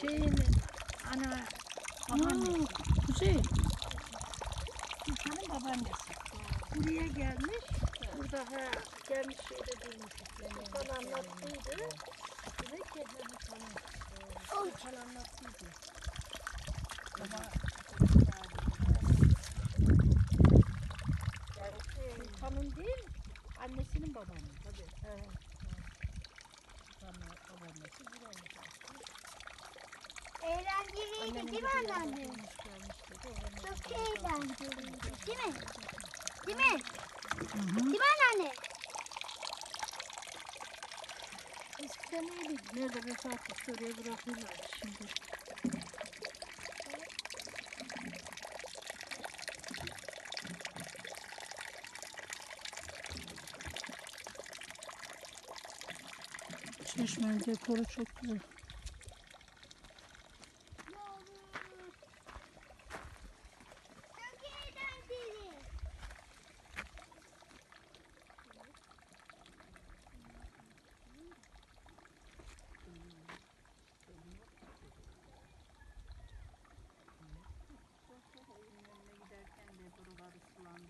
şeyin ana babaannesi. Kuzey. Türkan'ın babaannesi. Buraya gelmiş. Burada ha gelmiş şeyde durmuş. Türkan anlattıydı. Demek ki hadi falan. Türkan anlattıydı. Ama Türkan'ın değil, annesinin babaannesi. Tabii. Evet. Türkan'ın babaannesi. Eğlenceliydi değil mi anneanne? Çok eğlenceliydi değil mi? Değil mi? Değil mi anneanne? Eskiden öyleydi. Nerede etti oraya bırakıyorlar şimdi. Çeşmenin dekoru çok güzel. are surrounded